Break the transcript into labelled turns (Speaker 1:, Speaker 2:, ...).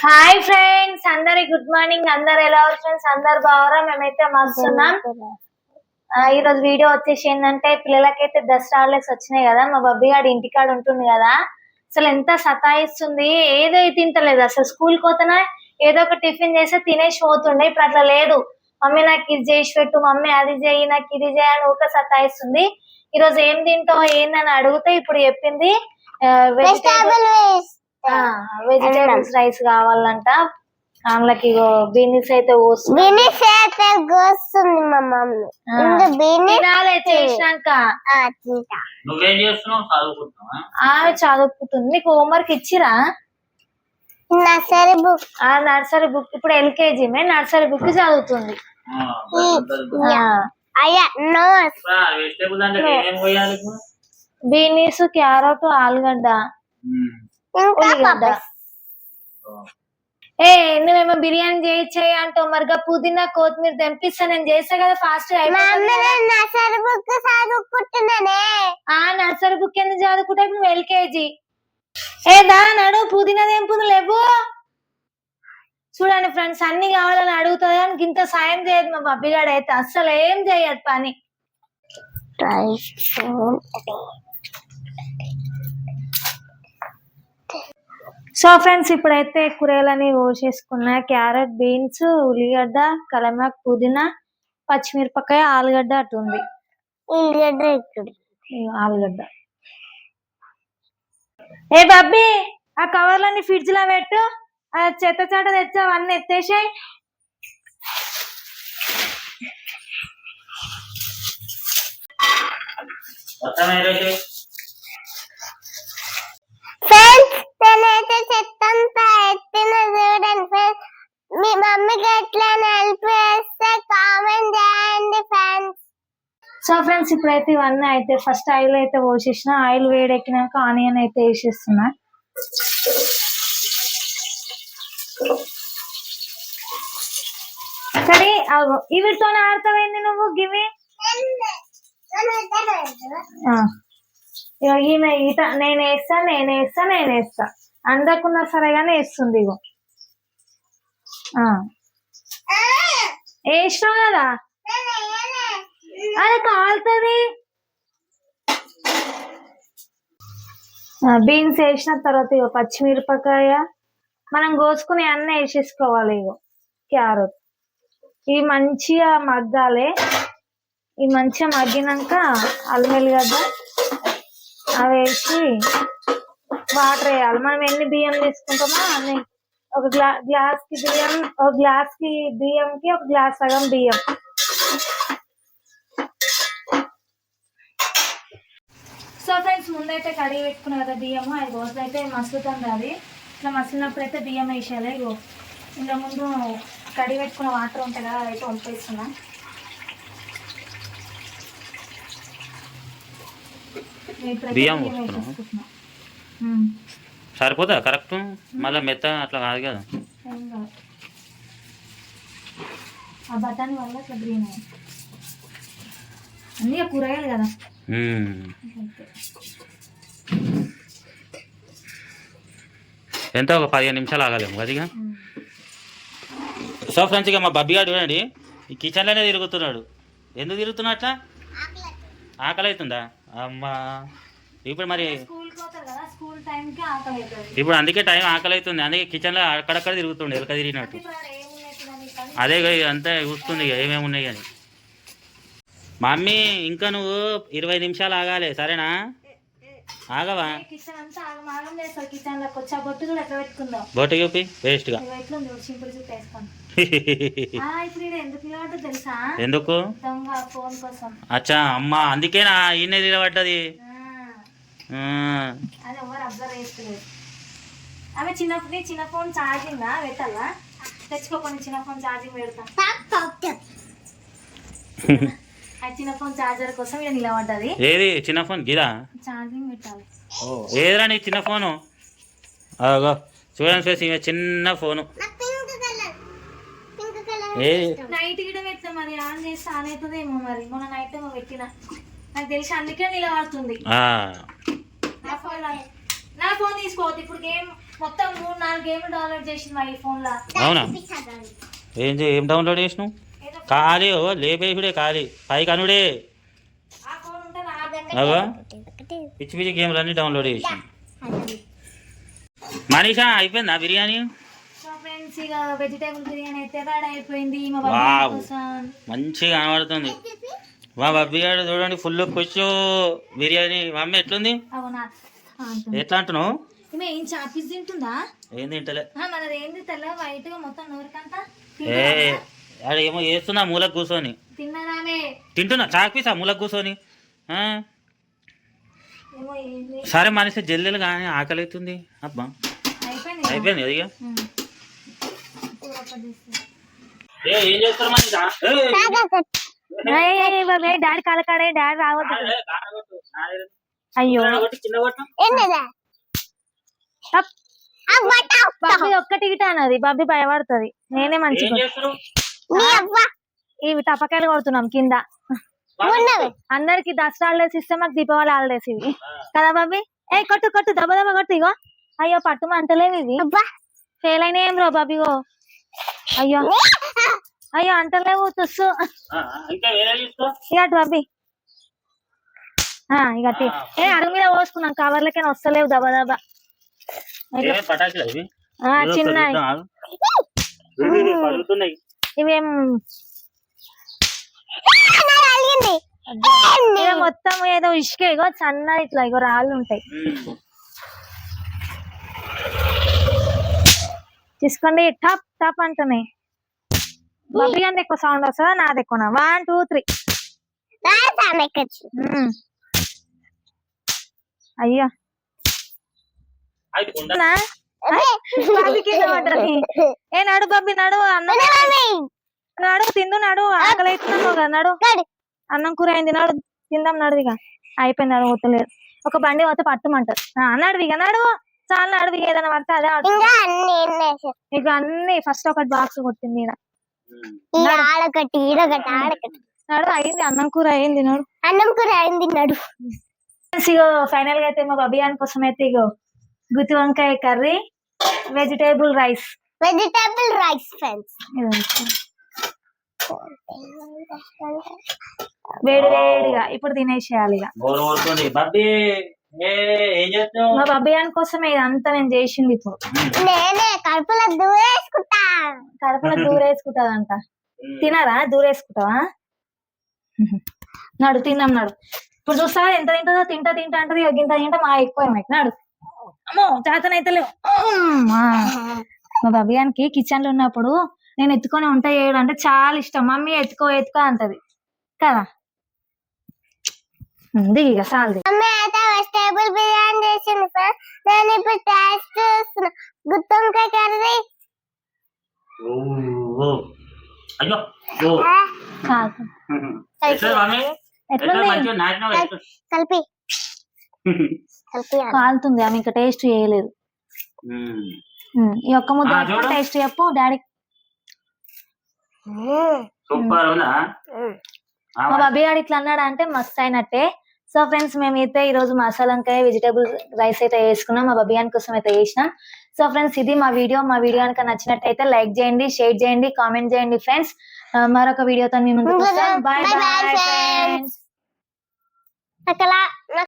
Speaker 1: Hi friends అందరి good morning అందరు ఎలా ఉన్నారు ఫ్రెండ్స్? అందరు బాగురా మేమైతే మస్తున్నాం. ఈ రోజు వీడియో వచ్చేసి ఏంటంటే పిల్లలకైతే దసరా హాలిడేస్ వచ్చినాయి కదా మా బబ్బీ గారి ఇంటికాడ ఉంటుంది కదా. అసలు ఎంత సతాయిస్తుంది ఏదో తింటలేదు. అసలు స్కూల్ పోతేనే ఏదో ఒక టిఫిన్ చేస్తే తినేసి పోతుండే ఇప్పుడు అట్లా లేదు. మమ్మీ నాకు ఇది చేసి పెట్టు మమ్మీ అది చేయి నాకు ఇది చేయి అని ఊక సతాయిస్తుంది. ఈ రోజు ఏం తింటావు ఏందని అడిగితే ఇప్పుడు చెప్పింది వెజిటేబుల్ వెజిటేబుల్స్ రైస్ కావాలంట. ఆమెలకి బీనీస్ అయితే పోస్తుంది.
Speaker 2: బిని చేత గోస్తుంది మా మమ్మీ.
Speaker 1: ఆ.
Speaker 2: ఇందు బిని
Speaker 1: తినాలే చేసినాక.
Speaker 3: నువ్వేం చేస్తున్నావు? చదువుకుంటున్నావా?
Speaker 1: ఆమె చదువుకుంటుంది. నీకు హోంవర్క్ ఇచ్చిరా?
Speaker 2: Nursery book.
Speaker 1: ఆ నర్సరీ బుక్. ఇప్పుడు ఎల్కేజీ మే నర్సరీ బుక్ చదువుతుంది.
Speaker 2: అయ్యా నో.
Speaker 3: వెజిటేబుల్ అంటే?
Speaker 1: బీనీస్ క్యారెట్ ఆలుగడ్డ.
Speaker 2: ఇంకా
Speaker 1: ఉల్లిగడ్డ. ఏ నువ్వేమో బిర్యానీ చేయొచ్చాయి అంటావు? మరిగా పుదీనా కొత్తిమీర తెంపిస్తా నేను చేస్తా కదా ఫాస్ట్
Speaker 2: నర్సరీ బుక్ చదువుకుంటున్నానే.
Speaker 1: ఆ నర్సరీ బుక్ ఎందుకు చదువుకుంటా? నువ్వు ఎల్కేజీ. ఏ దా నడు పుదీనా తెంపుదు లేవు చూడండి ఫ్రెండ్స్ అన్ని కావాలని అడుగుతుంది కానీ ఇంత సాయం చేయదు మా బబ్బిగాడు అయితే. అస్సలు ఏం చేయదు పని. సో ఫ్రెండ్స్ ఇప్పుడైతే కూరగాయలని కోసేసుకున్నా క్యారెట్ బీన్స్ ఉల్లిగడ్డ కలమాక్ పుదీనా పచ్చిమిరపకాయ ఆలుగడ్డ అటు ఉంది.
Speaker 2: ఉల్లిగడ్డ ఇక్కడ
Speaker 1: ఆలుగడ్డ. ఏ బబ్బీ ఆ కవర్లన్నీ ఫ్రిడ్జ్లో పెట్టు. ఆ చెత్త చెత్త తెచ్చా అవన్నీ ఎత్తేసాయి.
Speaker 3: మొత్తం ఏదైతే
Speaker 2: ఫ్రెండ్స్ నేనైతే చెత్తంతా ఎత్తిన చూడండి ఫ్రెండ్స్ మీ మమ్మీకి ఎట్లా హెల్ప్ చేస్తే కామెంట్ చేయండి ఫ్రెండ్స్
Speaker 1: సో ఫ్రెండ్స్ ఇప్పుడైతే ఇవన్నీ అయితే ఫస్ట్ ఆయిల్ అయితే పోసేసిన. ఆయిల్ వేడెక్కినాక ఆనియన్ అయితే వేసేస్తున్నా. సరే అగో ఇవిటితోనే ఆడతావేంది నువ్వు? గివి? ఈమె ఈత నేను వేస్తా నేను వేస్తా నేను వేస్తా. అందకున్నా సరే కానీ వేస్తుంది ఇగో. వేసినావు కదా? అది కాలుతుంది. బీన్స్ వేసిన తర్వాత ఇగో పచ్చిమిరపకాయ మనం కోసుకుని అన్నీ వేసేసుకోవాలి ఇగో క్యారెట్. ఇవి మంచిగా మగ్గాలి ఇవి మంచిగా మగ్గినాక అల్లం వెల్లిగడ్డ అవి వేసి వాటర్ వేయాలి. మనం ఎన్ని బియ్యం తీసుకుంటామో అన్ని. ఒక గ్లా గ్లాస్కి బియ్యం ఒక గ్లాస్కి బియ్యం కి ఒక గ్లాస్ సగం బియ్యం. ఫ్రెండ్స్ ముందైతే కడిగి పెట్టుకున్నా కదా బియ్యము అది రోజు అయితే మసులుతుంది అది. ఇట్లా మసిలినప్పుడు అయితే బియ్యం వేసేయాలి. ఇగో ఇంకా ముందు కడిగి పెట్టుకున్న వాటర్ ఉంటాయి కదా అదైతే వంపేస్తున్నా.
Speaker 3: బియ్యం సరిపోతా కరెక్ట్? మళ్ళీ మెత్త అట్లా కాదు కదా.
Speaker 1: ఆ బఠానీ వల్ల గ్రీన్ అన్నీ కూరగాయలు కదా.
Speaker 3: ఎంత? ఒక పదిహేను నిమిషాలు ఆగాలేము కదా. సో ఫ్రెండ్స్ ఇక మా బబ్బీ గారు చూడండి ఈ కిచెన్లోనే తిరుగుతున్నాడు. ఎందుకు తిరుగుతున్నా అట్లా? ఆకలి అవుతుందా అమ్మా. ఇప్పుడు మరి ఇప్పుడు అందుకే టైం ఆకలి అవుతుంది అందుకే కిచెన్లో అక్కడక్కడ తిరుగుతుండే ఎలక తిరిగినట్టు. అదే అంతా చూస్తుంది ఏమేమి ఉన్నాయి కానీ మమ్మీ ఇంకా నువ్వు ఇరవై నిమిషాలు ఆగాలి సరేనా? ఆగవా?
Speaker 1: బొట్టు
Speaker 3: చూపి
Speaker 1: ఇప్పుడు ఈడ ఎందుకు ఇలాంటి తెలుసా?
Speaker 3: ఎందుకు?
Speaker 1: దొంగ ఫోన్ కోసం.
Speaker 3: అచ్చా అమ్మ అందుకేనా ఈయన నిలబడ్డది.
Speaker 1: ఆమె చిన్న ఫోన్ ఛార్జింగ్ పెట్టాలా? తెచ్చుకోకుండా చిన్న ఫోన్ ఛార్జింగ్ పెడతా. చిన్న ఫోన్ ఛార్జర్ కోసం ఇక్కడ నిలబడ్డది.
Speaker 3: ఏది? చిన్న ఫోన్? గిదా?
Speaker 1: ఛార్జింగ్ పెట్టాలి.
Speaker 3: ఓ ఏదిరా నీ చిన్న ఫోను? అగో చూడండి ఫేస్ ఇవే చిన్న phone.
Speaker 2: Pink colour. Pink colour
Speaker 3: ఏది
Speaker 1: నైట్ గిడ పెట్టిన మరి ఆన్ చేస్తే ఆన్ అవుతుందేమో మరి. మొన్న నైట్ ఏమో పెట్టిన. నాకు తెలిసి అందుకే నిలబడుతుంది.
Speaker 3: ఆ,
Speaker 1: నా ఫోన్ నా ఫోన్ తీసుకోవద్దు. ఇప్పుడు గేమ్ మొత్తం మూడు నాలుగు గేమ్లు డౌన్లోడ్ చేసింది మా ఈ ఫోన్లో.
Speaker 3: అవునా? ఏం చే- ఏం డౌన్లోడ్ చేసినావు? ఖాళీ ఓ లేపేసుడే ఖాళీ పై కనుడే
Speaker 1: ఆ ఫోన్ ఉంటే నా దగ్గర
Speaker 3: అవా పిచ్చి పిచ్చి గేమ్లు అన్నీ డౌన్లోడ్ చేసి. మనీషా అయిపోయిందా బిర్యానీ? మంచిగా కనబడుతుంది. మా బబ్బీ గారు చూడండి ఫుల్ పుచ్చు బిర్యానీ మా అమ్మ ఎట్లుంది. ఎట్లా అంటున్నావు?
Speaker 1: ఏం చాపీస్ తింటుందా?
Speaker 3: ఏం తింటలే.
Speaker 1: మనది ఏంది తెల్ల వైట్గా మొత్తం నోరుకంతా?
Speaker 3: ఆడ ఏమో చేస్తున్నా మూలకు కూర్చొని. తింటున్నా? చాక్పీసా మూలకు కూర్చొని? ఆ?
Speaker 1: ఏమో ఏంది
Speaker 3: సరే మనిషి జల్లెలు కానీ ఆకలి అవుతుంది అబ్బా.
Speaker 1: అయిపోయింది.
Speaker 3: అది. ఏ చేస్తారు మనీషా
Speaker 1: డాడీ కాలకాడే డాడీ రావద్దు. అయ్యో. ఒక్కటి గిట అన్నది. బాబీ భయపడుతుంది. నేనే మంచిగా ఇవి టపకాయలు కొడుతున్నాం కింద.
Speaker 2: ఉన్నవి
Speaker 1: అందరికి దసరా హాలిడేస్ ఇస్తే మాకు దీపావళి హాలిడేస్ ఇవి. కదా బాబీ? ఏ కొట్టు కొట్టు దెబ్బ దెబ్బ కొట్టు ఇగో. అయ్యో పట్టు అంటలేవు ఇవి. ఫెయిల్ అయినా ఏం రో బాబీగో అయ్యో. అయ్యో అంటలేవు తుస్సు.
Speaker 3: ఆ, ఇంకా
Speaker 1: బాబీ. ఆ, ఇక. ఏ అడుగు మీద పోసుకున్నాం కవర్లకైనా వస్తలేవు దెబ్బ దెబ్బ చిన్న.
Speaker 3: ఇవి,
Speaker 1: మొత్తం ఏదో ఇసుక ఇగో సన్న ఇట్లా ఇగో రాళ్ళు ఉంటాయి. తీసుకోండి టప్ టప్ అంటున్నాయి. బాబీ గారి ఎక్కువ సౌండ్ వస్తుందా? నాది ఎక్కువ వన్ టూ త్రీ అయ్యో ఏ నడు బాబీ నడు అన్నం నడు తిందు నడు ఆకలి అవుతున్నావు కదా నడు. అన్నం కూర అయింది నడు తిందాం నడు ఇక. అయిపోయింది నడు పోతలేదు ఒక బండి పోతే పట్టమంటారు నడువు ఇక నడువు చాలా ఇక ఏదైనా పడితే అదే
Speaker 2: ఇంకా అన్ని
Speaker 1: ఫస్ట్ ఒకటి బాక్స్ కొట్టింది నడు. అయింది అన్నం కూర అయింది నడు.
Speaker 2: అన్నం కూర అయింది నడు.
Speaker 1: ఇగో ఫైనల్గా అయితే మా బబియాన్ కోసం అయితే ఇగో గుత్తి వంకాయ curry vegetable rice
Speaker 2: vegetable rice friends
Speaker 1: వేడి వేడిగా ఇప్పుడు తినేసేయాలి ఇక. మా బబియాన్ కోసమే ఇదంతా నేను చేసింది ఇప్పుడు.
Speaker 2: నేనే కడుపులో దూరేసుకుంటా.
Speaker 1: కడుపులో దూరేసుకుంటదంట. తినరా? దూరేసుకుంటావా? నడు తిన్నాం నడు. ఇప్పుడు చూస్తావా? ఎంత తింటుందో? తింటా తింటా అంటది ఇక గింత తింటా మా ఎక్కువ నడు. అమ్మో చేతనైతే లేవు. మా బబియానికి కిచెన్లో ఉన్నప్పుడు నేను ఎత్తుకొని వంట చేయడం అంటే చాలా ఇష్టం. మమ్మీ ఎత్తుకో ఎత్తుకో అంటది. కదా? ఉంది ఇక సాల్ది
Speaker 2: మమ్మీ అయితే వెజిటేబుల్ బిర్యానీ చేసింది ఫ్రెండ్స్ నేను ఇప్పుడు టేస్ట్ చూస్తున్నా. గుత్తొంకాయ కర్రీ.
Speaker 3: అయ్యో.
Speaker 2: కలిపి.
Speaker 1: కాలుతుంది ఆమె ఇంకా టేస్ట్ చేయలేదు. ఈ ఒక్క ముద్ద. టేస్ట్ చెప్పు డాడీ.
Speaker 3: సూపర్
Speaker 1: మా బాబీ గారు ఇట్లా అన్నాడు అంటే మస్త్ అయినట్టే. సో ఫ్రెండ్స్ మేమైతే ఈ రోజు మసాలా వంకాయ వెజిటేబుల్ రైస్ అయితే వేసుకున్నాం. మా బబియాన్ కోసం అయితే వేసినాం సో ఫ్రెండ్స్ ఇది మా వీడియో. మా వీడియో కనుక నచ్చినట్టయితే లైక్ చేయండి షేర్ చేయండి కామెంట్ చేయండి ఫ్రెండ్స్. మరొక వీడియోతో మీ ముందుకు వస్తాం. Bye bye. ఫ్రెండ్స్